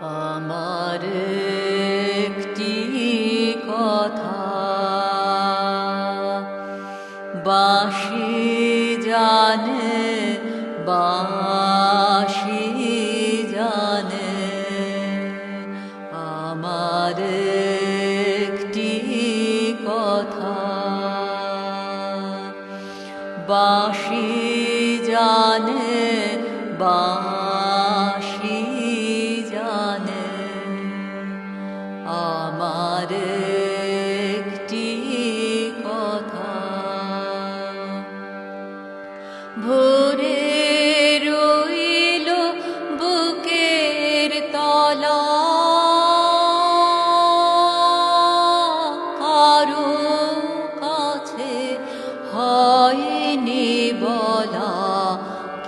আমার কথা। বাসি জানে জানে আমার কথা। বাসি জানে বাসি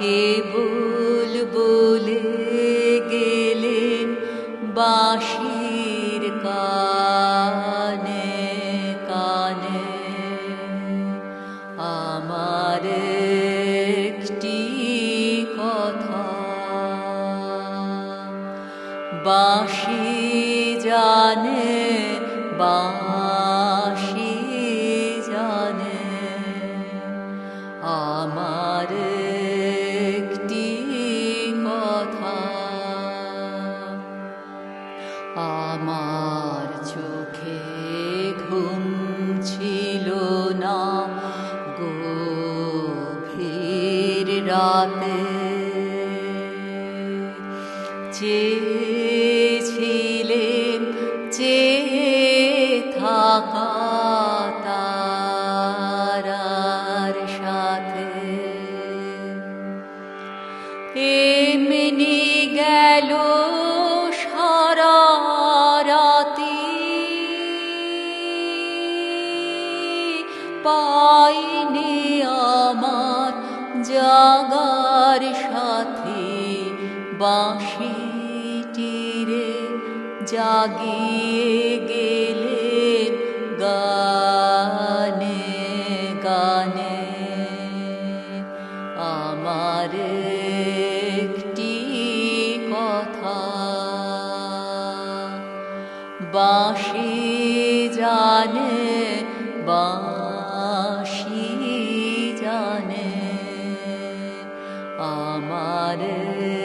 কে বুল বলে গেলেন বাঁশির কানে কানে। আমার একটি কথা, বাঁশি জানে বাঁশি জানে। আমার আমার চোখে ঘুম ছিল না। গভীর রাতে চেয়েছিলেন চেয়ে থাকা তারার সাথে। এমনি গেল পাইনি আমার জাগার সাথে বাঁশিটিরে জাগিয়ে গেলেন গানে গানে। আমার একটি কথা, বাঁশি জানে, বাঁশি Hare